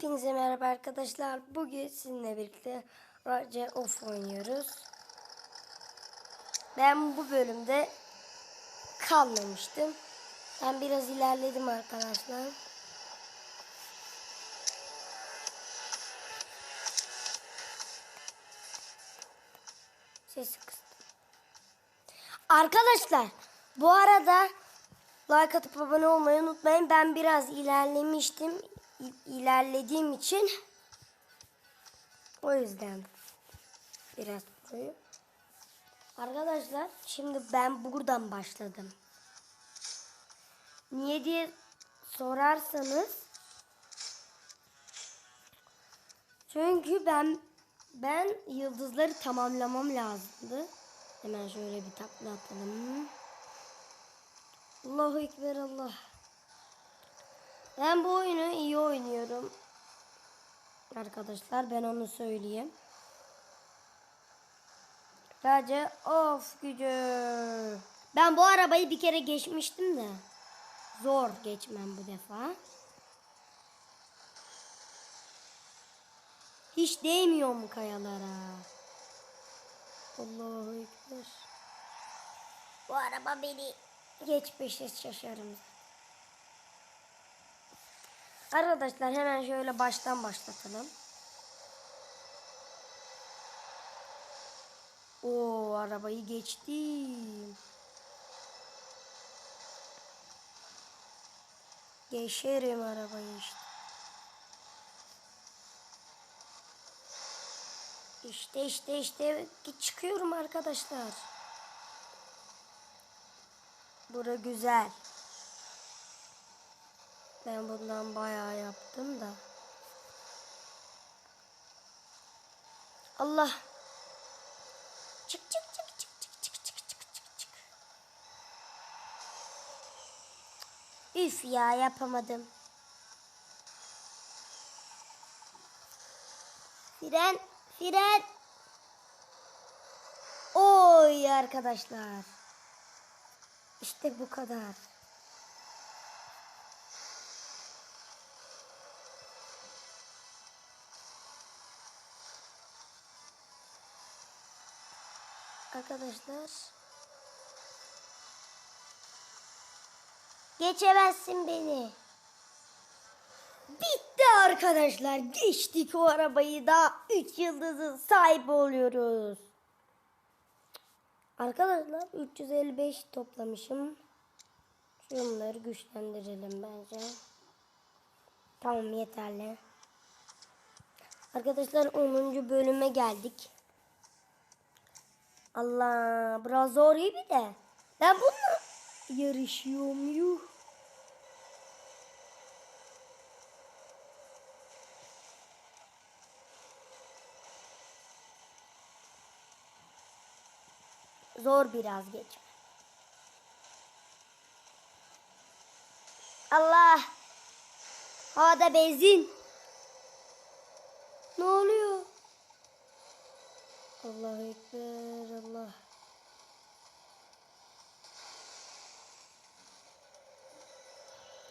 Hepinize merhaba arkadaşlar. Bugün sizinle birlikte Raja Of oynuyoruz. Ben bu bölümde kalmamıştım. Ben biraz ilerledim arkadaşlar. Sesi kıstım. Arkadaşlar bu arada like atıp abone olmayı unutmayın. Ben biraz ilerlemiştim. İlerlediğim için o yüzden biraz burayı. Arkadaşlar şimdi ben buradan başladım. Niye diye sorarsanız çünkü ben ben yıldızları tamamlamam lazımdı. Hemen şöyle bir takla atalım. Allahu Ekber Allah. Ben bu oyunu iyi oynuyorum. Arkadaşlar ben onu söyleyeyim. Sadece of gücü. Ben bu arabayı bir kere geçmiştim de. Zor geçmem bu defa. Hiç değmiyor mu kayalara? Allahu Ekber. Bu araba beni geçmişe şaşarım. Arkadaşlar hemen şöyle baştan başlatalım. O arabayı geçtim. Geçerim arabayı işte. İşte işte işte çıkıyorum arkadaşlar. Bura güzel. Ben bundan bayağı yaptım da. Allah. Çık çık çık çık çık çık çık çık çık çık. Üf ya yapamadım. Fren, fren. Oy arkadaşlar. İşte bu kadar. Arkadaşlar. Geçemezsin beni. Bitti arkadaşlar. Geçtik o arabayı da 3 yıldızın sahibi oluyoruz. Arkadaşlar 355 toplamışım. Şunları güçlendirelim bence. Tamam yeterli. Arkadaşlar 10. bölüme geldik. Allah biraz zor iyi de. Ben bununla yarışıyorum yuh. Zor biraz geçme. Allah. Havada benzin. Ne oluyor? Allahu Ekber Allah.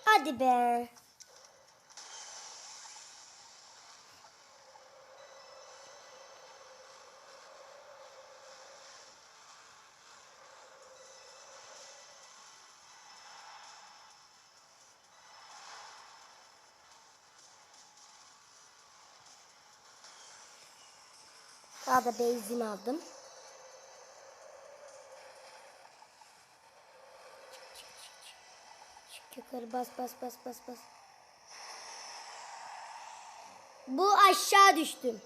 Hadi be. Daha da benzin aldım. Yukarı bas bas bas bas bas. Bu aşağı düştüm.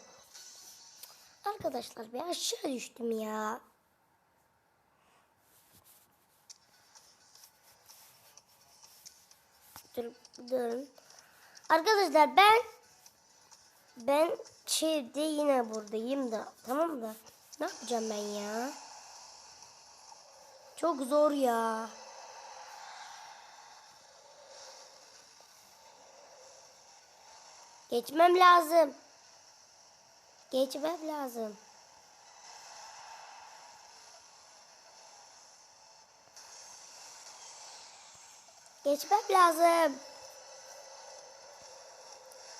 Arkadaşlar bir aşağı düştüm ya. Dur, durun. Arkadaşlar ben ben şeyde yine buradayım da tamam da ne yapacağım ben ya? Çok zor ya. Geçmem lazım. Geçmem lazım. Geçmem lazım.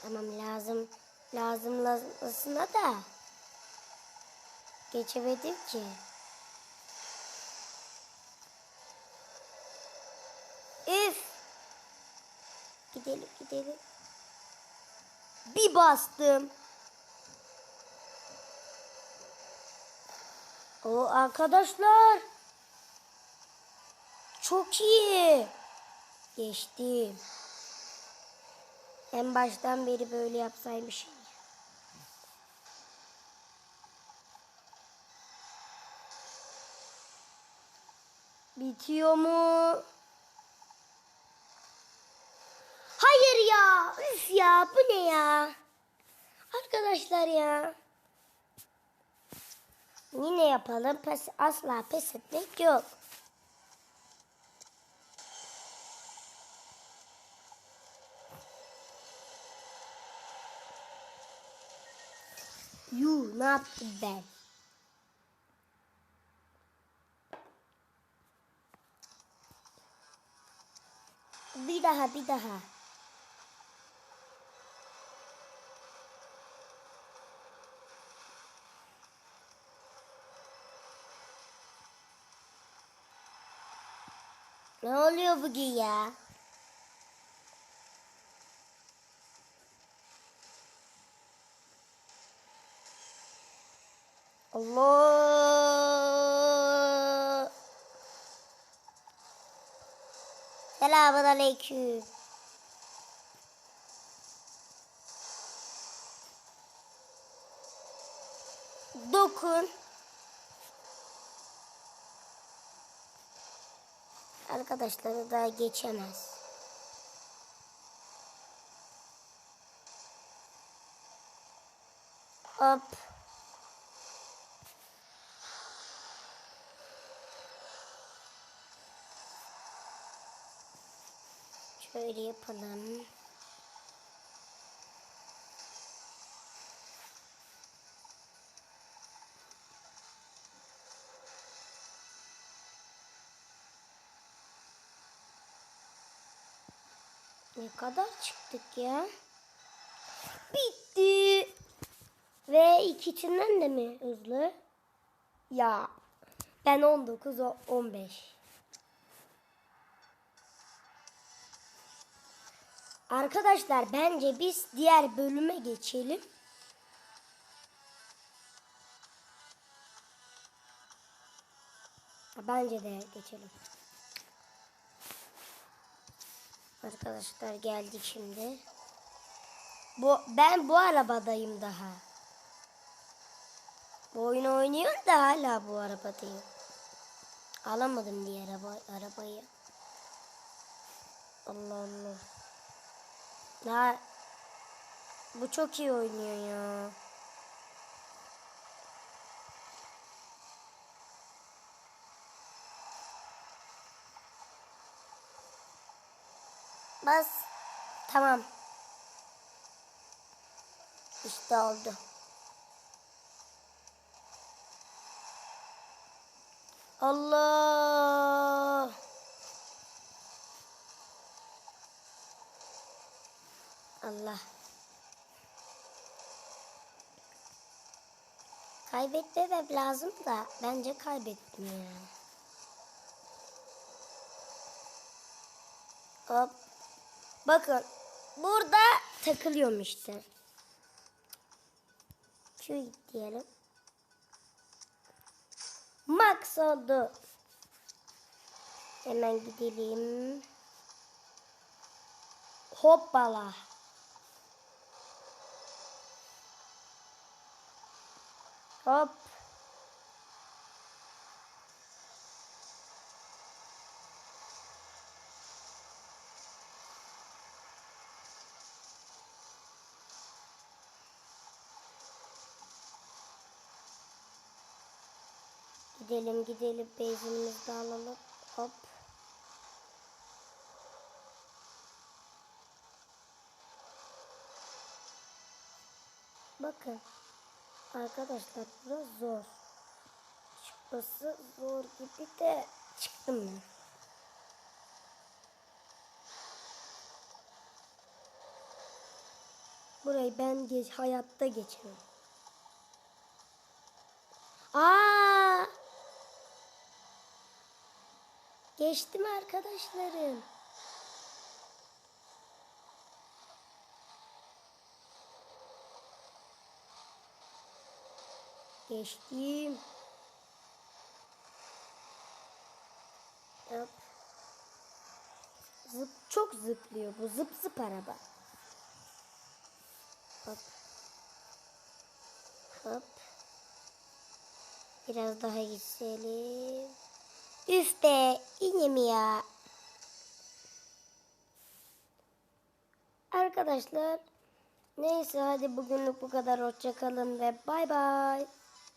Tamam lazım. Lazım lazımsına da. Geçemedim ki. Üf. Gidelim gidelim. Bir bastım. O arkadaşlar. Çok iyi. Geçtim. En baştan beri böyle yapsaymışım. Bitiyor mu? Hayır ya. Üf ya bu ne ya? Arkadaşlar ya. Yine yapalım. Pes, asla pes etmek yok. Yuh ne yaptım ben? Daha bir daha. Ne oluyor bugün ya? Allah. Selamun aleyküm. Dokun. Arkadaşları da geçemez. Hop. Şöyle yapalım. Ne kadar çıktık ya? Bitti. Ve ikisinden de mi hızlı? Ya ben 19 o 15. Arkadaşlar bence biz diğer bölüme geçelim. Bence de geçelim. Arkadaşlar geldik şimdi. Bu ben bu arabadayım daha. Bu oyunu oynuyorum da hala bu arabadayım. Alamadım diğer araba, arabayı. Allah Allah. Daha bu çok iyi oynuyor ya. Bas. Tamam. İşte oldu. Allah. Allah. Kaybetmemem lazım da bence kaybettim ya. Hop. Bakın burada takılıyorum işte. Şu diyelim. Max oldu. Hemen gidelim. Hoppala. Hop. Gidelim gidelim benzinimizi alalım. Hop. Bakın. Arkadaşlar burası zor. Çıkması zor gibi de çıktım ben. Burayı ben geç, hayatta geçemem. Aa! Geçtim arkadaşlarım. Geçtim. Hop. Zıp çok zıplıyor bu zıp zıp araba. Hop. Hop. Biraz daha gitselim. Üf be yine mi ya? Arkadaşlar neyse hadi bugünlük bu kadar hoşçakalın ve bay bay.